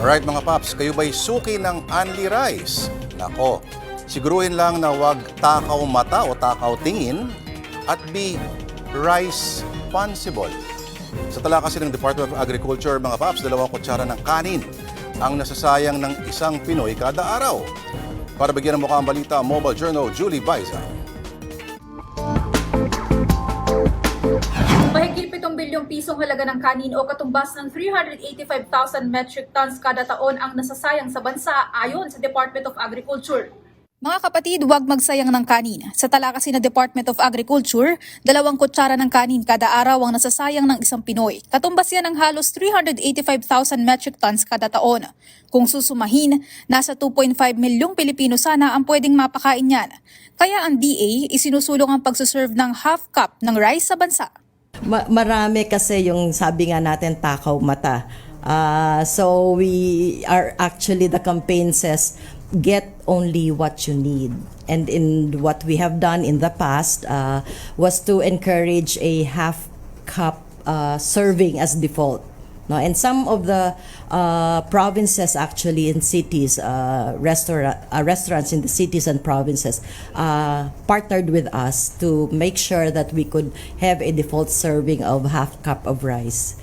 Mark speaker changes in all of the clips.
Speaker 1: Alright mga paps, kayo ba'y suki ng Anli Rice? Nako, siguruhin lang na wag takaw mata o takaw tingin at be rice responsible. Sa tala kasi ng Department of Agriculture, mga paps, dalawang kutsara ng kanin ang nasasayang ng isang Pinoy kada araw. Para bigyan ng mukha ang balita, Mobile Journal, Julie Baiza.
Speaker 2: Mahigit 7 bilyong pisong halaga ng kanin o katumbas ng 385,000 metric tons kada taon ang nasasayang sa bansa ayon sa Department of Agriculture. Mga kapatid, huwag magsayang ng kanin. Sa tala kasi ng Department of Agriculture, dalawang kutsara ng kanin kada araw ang nasasayang ng isang Pinoy. Katumbas yan ng halos 385,000 metric tons kada taon. Kung susumahin, nasa 2.5 milyong Pilipino sana ang pwedeng mapakain yan. Kaya ang DA isinusulong ang pagsuserve ng half cup ng rice sa bansa.
Speaker 3: Ma- marami kasi yung sabi nga natin takaw mata. Ah, so we are actually the campaign says get only what you need. And in what we have done in the past uh, was to encourage a half cup uh, serving as default. No, and some of the uh, provinces actually in cities, uh, restaurant, uh, restaurants in the cities and provinces uh, partnered with us to make sure that we could have a default serving of half cup of rice.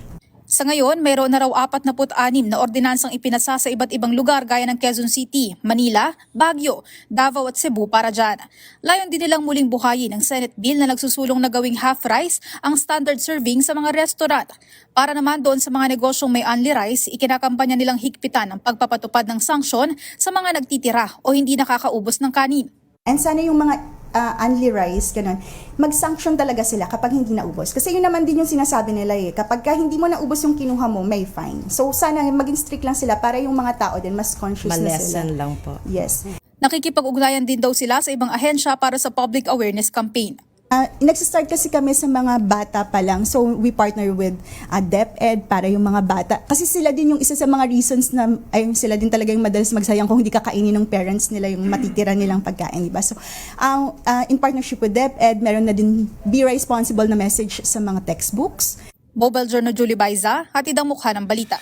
Speaker 2: Sa ngayon, mayroon na raw 46 na ordinansang ipinasa sa iba't ibang lugar gaya ng Quezon City, Manila, Baguio, Davao at Cebu para dyan. Layon din nilang muling buhayin ang Senate Bill na nagsusulong na gawing half rice ang standard serving sa mga restaurant. Para naman doon sa mga negosyong may only rice, ikinakampanya nilang higpitan ang pagpapatupad ng sanksyon sa mga nagtitira o hindi nakakaubos ng kanin.
Speaker 4: And sana yung mga uh, unli rice, ganun, mag-sanction talaga sila kapag hindi naubos. Kasi yun naman din yung sinasabi nila eh. Kapag ka hindi mo naubos yung kinuha mo, may fine. So sana maging strict lang sila para yung mga tao din mas conscious na sila.
Speaker 3: Lang po.
Speaker 4: Yes.
Speaker 2: Nakikipag-ugnayan din daw sila sa ibang ahensya para sa public awareness campaign.
Speaker 4: Uh, nagsistart kasi kami sa mga bata pa lang. So, we partner with uh, DepEd para yung mga bata. Kasi sila din yung isa sa mga reasons na ay, sila din talaga yung madalas magsayang kung hindi kakainin ng parents nila yung matitira nilang pagkain. Diba? So, uh, uh, in partnership with DepEd, meron na din Be Responsible na message sa mga textbooks.
Speaker 2: Mobile Journal Julie Baiza, hatid ang mukha ng balita.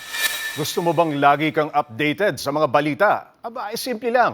Speaker 5: Gusto mo bang lagi kang updated sa mga balita? Aba, ay simple lang.